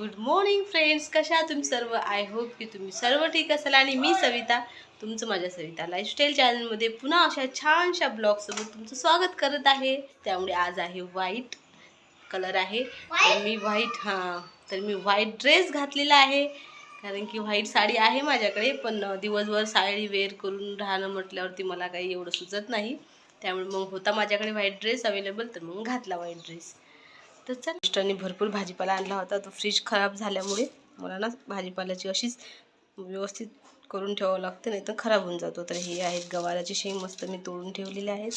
Good morning friends कशा तुम्ही सर्व? आय होप की तुम्ही सर्व ठीक असाल. आणि मी सविता तुमचं माझ्या सविता लाईफस्टाईल चॅनलमध्ये पुन्हा अशा छानशा ब्लॉगसोबत तुमचं स्वागत करत आहे. त्यामुळे आज आहे व्हाईट कलर आहे. तर मी व्हाईट हां तर मी व्हाईट ड्रेस घातलेला आहे. कारण की व्हाईट साडी आहे माझ्याकडे पण दिवसभर साडी वेअर करून राहणं म्हटल्यावरती मला काही एवढं सुचत नाही. त्यामुळे मग होता माझ्याकडे व्हाईट ड्रेस अवेलेबल तर मग घातला व्हाईट ड्रेस तर चल. मिस्टरने भरपूर भाजीपाला आणला होता. तो फ्रीज खराब झाल्यामुळे मला ना भाजीपाल्याची अशीच व्यवस्थित करून ठेवावं लागते नाही तर खराब होऊन जातो. तर हे आहेत गवाराची शेंग. मस्त मी तोडून ठेवलेले आहेत.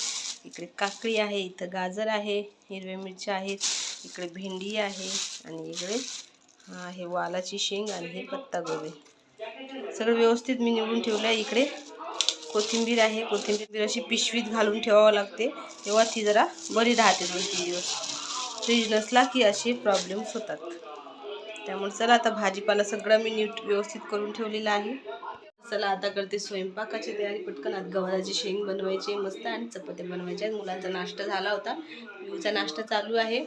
इकडे काकडी आहे इथं गाजर आहे हिरव्या मिरच्या आहेत इकडे भेंडी आहे आणि इकडे हा आहे वालाची शेंग आणि हे पत्तागोबी सगळं व्यवस्थित मी निवडून ठेवलं आहे. इकडे कोथिंबीर आहे. कोथिंबीर अशी पिशवीत घालून ठेवावं लागते. तेव्हा ती जरा बरी राहते दोन तीन दिवस. फ्रीज नसला की असे प्रॉब्लेम्स होतात. त्यामुळे चला आता भाजीपाला सगळं मी नीट व्यवस्थित करून ठेवलेला आहे. चला आता करते स्वयंपाकाची तयारी. पटकन आज गव्हाची शेंग बनवायची मस्त आणि चपात्या बनवायच्या मुलांचा नाश्ता झाला होता. मुलीचा नाश्ता चालू आहे.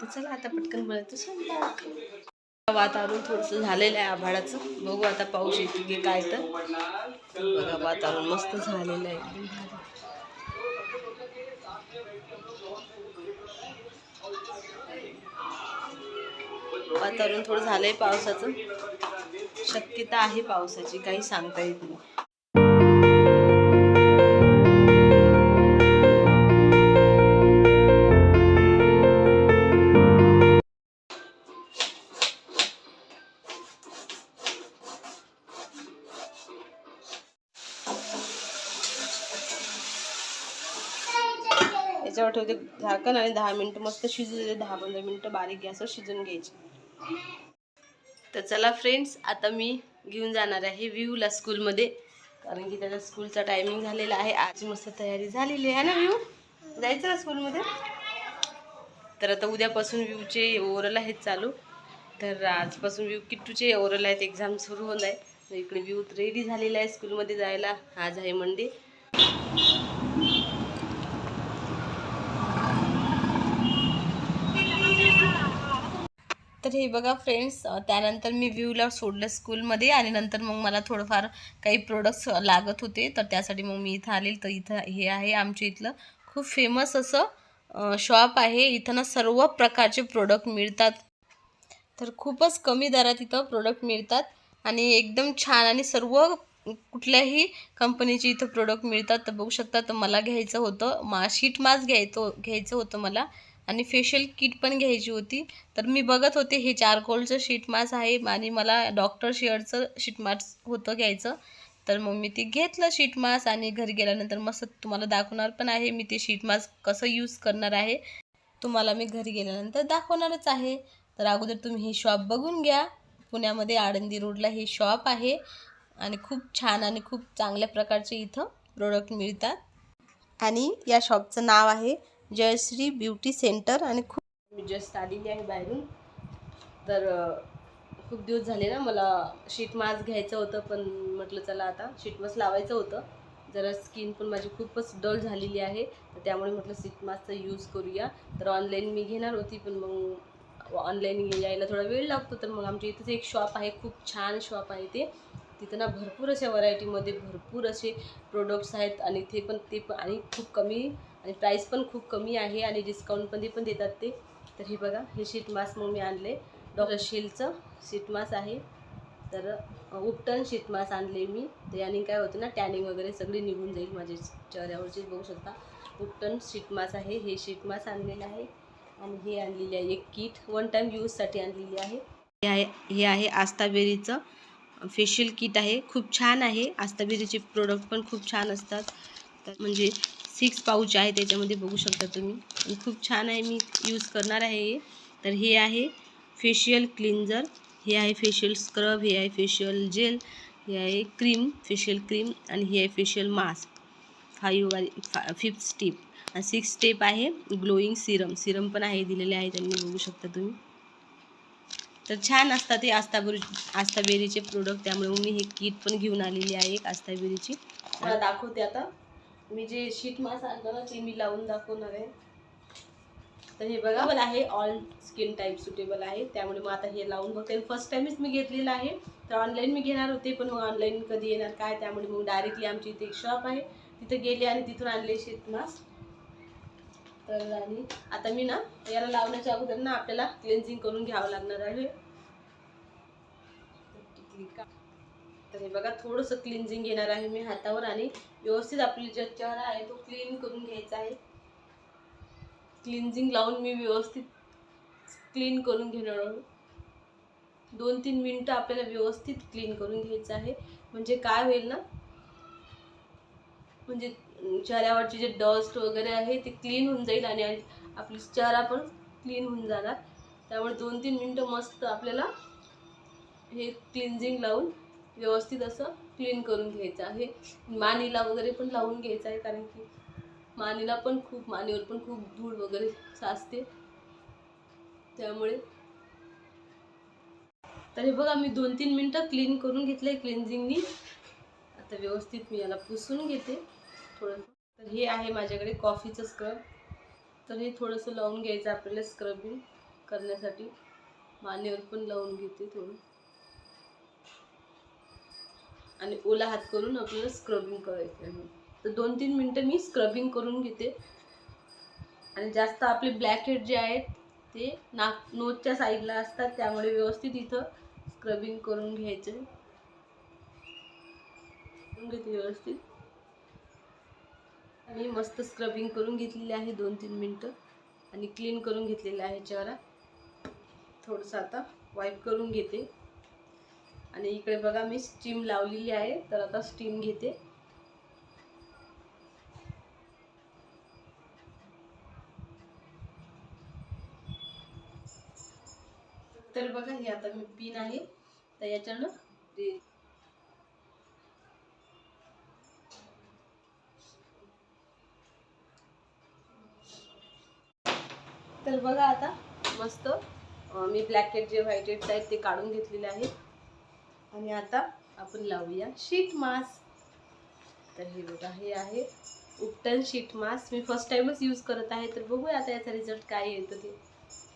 तर चला आता पटकन बनवतो स्वयंपाक. वातावरण थोडंसं झालेलं आहे आभाळाचं. बघू आता पाऊस येते की काय तर. बघा वातावरण मस्त झालेलं आहे. वातावरण थोडं झालंय पावसाचं. शक्यता आहे पावसाची काही सांगता येत नाही. याच्यावर ठेवते झाकण आणि दहा मिनटं मस्त शिजू दे दहा पंधरा मिनटं बारीक गॅसवर शिजून घ्यायची. तर चला फ्रेंड्स आता मी घेऊन जाणार आहे व्ह्यूला स्कूलमध्ये कारण की त्याचा स्कूलचा टायमिंग झालेला आहे. आज मस्त तयारी झालेली आहे ना व्ह्यू जायचं ना स्कूलमध्ये तर आता उद्यापासून व्ह्यूचे ओरल आहेत चालू. तर आजपासून व्यू किट्टूचे ओरल आहेत. एक्झाम सुरू होत आहे. इकडे व्यू रेडी झालेला आहे स्कूलमध्ये जायला. आज आहे मंडे तर हे बघा फ्रेंड्स त्यानंतर मी व्ह्यूला सोडलं स्कूलमध्ये आणि नंतर मग मला थोडंफार काही प्रोडक्ट्स लागत होते. तर त्यासाठी मग मी इथं आले तर इथं हे आहे आमच्या इथलं खूप फेमस असं शॉप आहे. इथं ना सर्व प्रकारचे प्रोडक्ट मिळतात. तर खूपच कमी दरात इथं प्रोडक्ट मिळतात. आणि एकदम छान आणि सर्व कुठल्याही कंपनीचे इथं प्रोडक्ट मिळतात. तर बघू शकता तर मला घ्यायचं होतं. मा शीट मास्क घ्यायचं घ्यायचं होतं मला. आणि फेशियल किट पण घ्यायची होती. तर मी बघत होते हे चारकोलचं शीट मास्क आहे आणि मला डॉक्टर शेअरचं शीट मास्क होतं घ्यायचं. तर मग मी ते घेतलं शीट मास्क आणि घरी गेल्यानंतर मस्त तुम्हाला दाखवणार पण आहे मी ते शीट मास्क कसं यूज करणार आहे. तुम्हाला मी घरी गेल्यानंतर दाखवणारच आहे. तर अगोदर तुम्ही ही शॉप बघून घ्या. पुण्यामध्ये आळंदी रोडला हे शॉप आहे आणि खूप छान आणि खूप चांगल्या प्रकारचे इथं प्रोडक्ट मिळतात. आणि या शॉपचं नाव आहे जयश्री ब्युटी सेंटर आणि खूप मी जस्ट आलेली आहे बाहेरून. तर खूप दिवस झाले ना मला शीट मास्क घ्यायचं होतं पण म्हटलं चला आता शीट मास्क लावायचं होतं. जरा स्किन पण माझी खूपच डल झालेली आहे तर त्यामुळे म्हटलं शीट मास्कचा यूज करूया. तर ऑनलाईन मी घेणार होती पण मग ऑनलाईन यायला थोडा वेळ लागतो तर मग आमच्या इथंच एक शॉप आहे खूप छान शॉप आहे ते. तिथं ना भरपूर अशा व्हरायटीमध्ये भरपूर असे प्रोडक्ट्स आहेत आणि ते पण ते पण आणि खूप कमी आणि प्राईस पण खूप कमी आहे आणि डिस्काउंट पण पण देतात ते. तर हे बघा हे शीट मास्क मग मी आणले. डॉक्टर शेलचं शीट मास्क आहे. तर उपटन शीट मास्क आणले मी. ते आणि काय होतं ना टॅनिंग वगैरे सगळी निघून जाईल माझ्या चेहऱ्यावरचे बघू शकता. उपटन शीट मास्क आहे. हे शीट मास्क आणलेलं आहे. आणि हे आणलेली आहे एक किट वन टाईम यूजसाठी आणलेली आहे. हे आहे हे आहे आस्ताबेरीचं फेशियल किट आहे. खूप छान आहे. आस्ताबेरीचे प्रोडक्ट पण खूप छान असतात. तर म्हणजे सिक्स पाऊच आहे त्याच्यामध्ये बघू शकता तुम्ही. खूप छान आहे मी यूज करणार आहे हे. तर हे आहे फेशियल क्लिन्झर हे आहे फेशियल स्क्रब हे आहे फेशियल जेल हे आहे क्रीम फेशियल क्रीम आणि हे आहे फेशियल मास्क फाईव्ह वाली फा फिफ्थ स्टेप आणि सिक्स स्टेप आहे ग्लोईंग सिरम सिरम पण आहे दिलेले आहे त्यांनी बघू शकता तुम्ही. तर छान असतात हे आस्ताबेरी आस्ताबेरीचे प्रोडक्ट त्यामुळे मी हे किट पण घेऊन आलेली आहे एक आस्ताबेरीची मला दाखवते आता. मी जे शीट मास्क आणलं ना ते मी लावून दाखवणार. आहे तर हे बघा. मला आहे ऑल स्किन टाईप सुटेबल आहे. त्यामुळे मग आता हे लावून बघते. फर्स्ट टाइमच मी घेतलेलं आहे. तर ऑनलाईन मी घेणार होते पण मग ऑनलाईन कधी येणार काय? त्यामुळे मग डायरेक्टली आमची इथे एक शॉप आहे. तिथे गेले आणि तिथून आणले शीत मास्क तर आणि आता मी ना याला लावण्याच्या अगोदर ना आपल्याला क्लेन्झिंग करून घ्यावं लागणार आहे. तर हे बघा थोडंसं क्लिन्झिंग घेणार आहे मी हातावर आणि व्यवस्थित आपली जो चेहरा आहे तो क्लीन करून घ्यायचा आहे. क्लिन्झिंग लावून मी व्यवस्थित क्लीन करून घेणार आहोत दोन तीन मिनटं आपल्याला व्यवस्थित क्लीन करून घ्यायचं आहे. म्हणजे काय होईल ना? म्हणजे चेहऱ्यावरचे जे डस्ट वगैरे आहे ते क्लीन होऊन जाईल आणि आपली चेहरा पण क्लीन होऊन जाणार. त्यामुळे दोन तीन मिनटं मस्त आपल्याला हे क्लिन्झिंग लावून व्यवस्थित असं क्लीन करून घ्यायचं आहे. मानीला वगैरे पण लावून घ्यायचं आहे कारण की मानीला पण खूप मानेवर पण खूप धूळ वगैरे साचते. त्यामुळे तर हे बघा मी दोन तीन मिनटं क्लीन करून घेतलं आहे क्लिन्झिंगनी आता व्यवस्थित मी याला पुसून घेते. थोडं तर हे आहे माझ्याकडे कॉफीचं स्क्रब तर हे थोडंसं लावून घ्यायचं आपल्याला स्क्रबिंग करण्यासाठी. मानेवर पण लावून घेते थोडं. आणि ओला हात करून आपल्याला स्क्रबिंग करायचं आहे तर दोन तीन मिनटं मी स्क्रबिंग करून घेते. आणि जास्त आपले ब्लॅक हेड जे आहेत ते नाक नोजच्या साईडला असतात त्यामुळे व्यवस्थित इथं स्क्रबिंग करून घ्यायचं. करून घेते व्यवस्थित. आणि मस्त स्क्रबिंग करून घेतलेली आहे दोन तीन मिनटं. आणि क्लीन करून घेतलेलं आहे चेहरा. थोडंसं आता वाईप करून घेते. आणि इकडे बघा मी स्टीम लावलेली आहे तर आता स्टीम घेते. तर बघा हे आता मी पिन आहे तर याच्यानं तर बघा आता मस्त मी ब्लॅकेट जे व्हाईटेड्स आहेत ते काढून घेतलेले आहेत. आणि आता आपण लावूया शीट मास्क तर हे बघा हे आहे उपटन शीट मास्क मी फर्स्ट टाइमच यूज करत आहे तर बघूया आता याचा रिझल्ट काय येतं ते.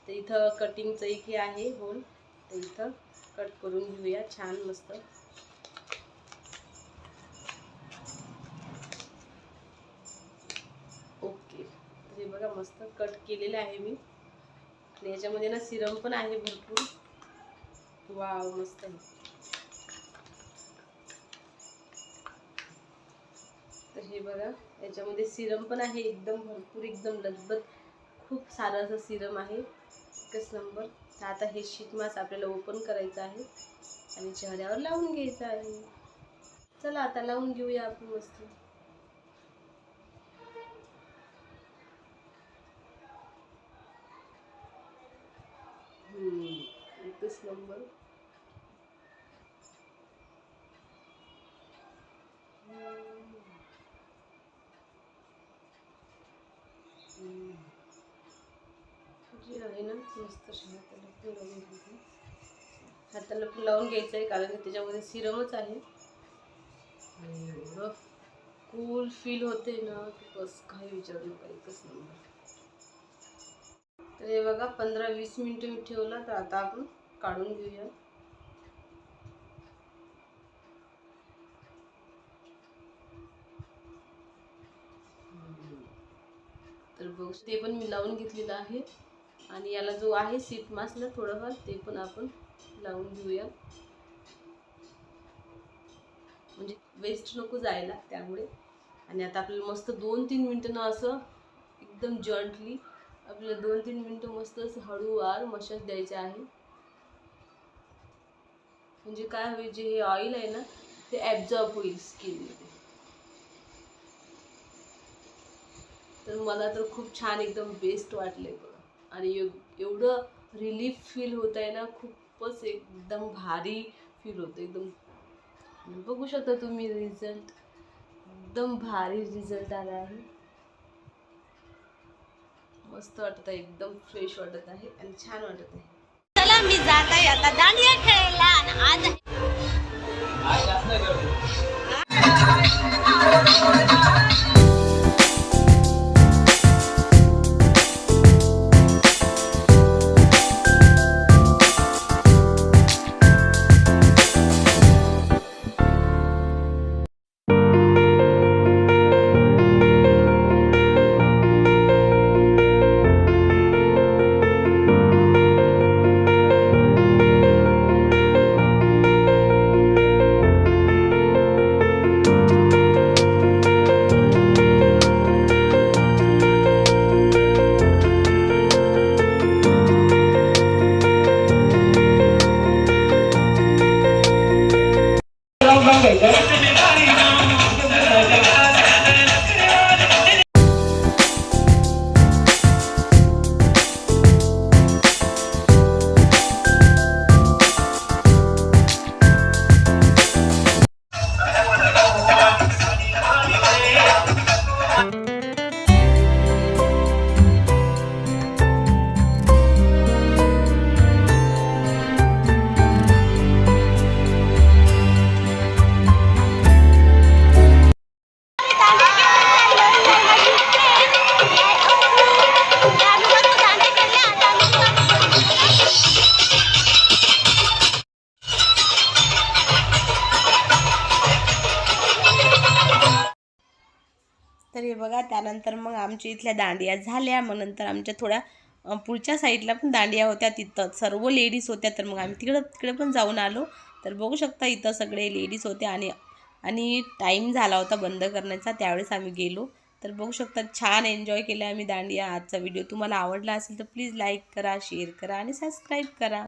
तर इथं कटिंगचं एक हे आहे होल तर इथं कट करून घेऊया छान मस्त. ओके तर हे बघा मस्त कट केलेलं आहे मी. आणि याच्यामध्ये ना सिरम पण आहे भरपूर. वाव मस्त आहे. हे बघा याच्यामध्ये सिरम पण आहे एकदम भरपूर एकदम लजबत खूप सारं असं सिरम आहे. एकच नंबर. तर आता हे शीट मास्क आपल्याला ओपन करायचं आहे आणि चेहऱ्यावर लावून घ्यायचं आहे. चला आता लावून घेऊया आपण मस्त. एकच नंबर. मस्त हाताला पण लावून हाताला लावून घ्यायचं आहे कारण की त्याच्यामध्ये सिरमच आहे. आणि एवढं कूल फील होते ना की बस काही विचारू नका एकच नंबर तर हे बघा पंधरा वीस मिनटं मी ठेवला तर आता आपण काढून घेऊया. तर बघ ते पण मी लावून घेतलेलं आहे. आणि याला जो आहे सीट मास्क ना थोडंफार ते पण आपण लावून घेऊया. म्हणजे वेस्ट नको जायला त्यामुळे. आणि आता आपल्याला मस्त दोन तीन मिनटं ना असं एकदम जॉईंटली आपल्याला दोन तीन मिनटं मस्त असं हळूवार मशाज द्यायचे आहे. म्हणजे काय होईल जे हे ऑइल आहे ना ते ॲब्झॉर्ब होईल स्किनमध्ये तर मला तर खूप छान एकदम बेस्ट वाटले बघा. आणि एव- एवढं रिलीफ फील होत आहे ना खूपच एकदम भारी फील होतं एकदम बघू शकता तुम्ही रिझल्ट एकदम भारी रिझल्ट आला आहे. मस्त वाटत आहे. एकदम फ्रेश वाटत आहे आणि छान वाटत आहे. चला मी जात आहे आता. दांडिया खेळायला. आणि आज तर हे बघा. त्यानंतर मग आमच्या इथल्या दांडिया झाल्या. मग नंतर आमच्या थोड्या पुढच्या साईडला पण दांडिया होत्या तिथं. सर्व लेडीज होत्या. तर मग आम्ही तिकडं तिकडे पण जाऊन आलो. तर बघू शकता इथं सगळे लेडीज होते आणि आणि टाईम झाला होता बंद करण्याचा. त्यावेळेस आम्ही गेलो. तर बघू शकता छान एन्जॉय केलं आम्ही दांडिया. आजचा व्हिडिओ तुम्हाला आवडला असेल तर प्लीज लाईक करा शेअर करा आणि सबस्क्राईब करा.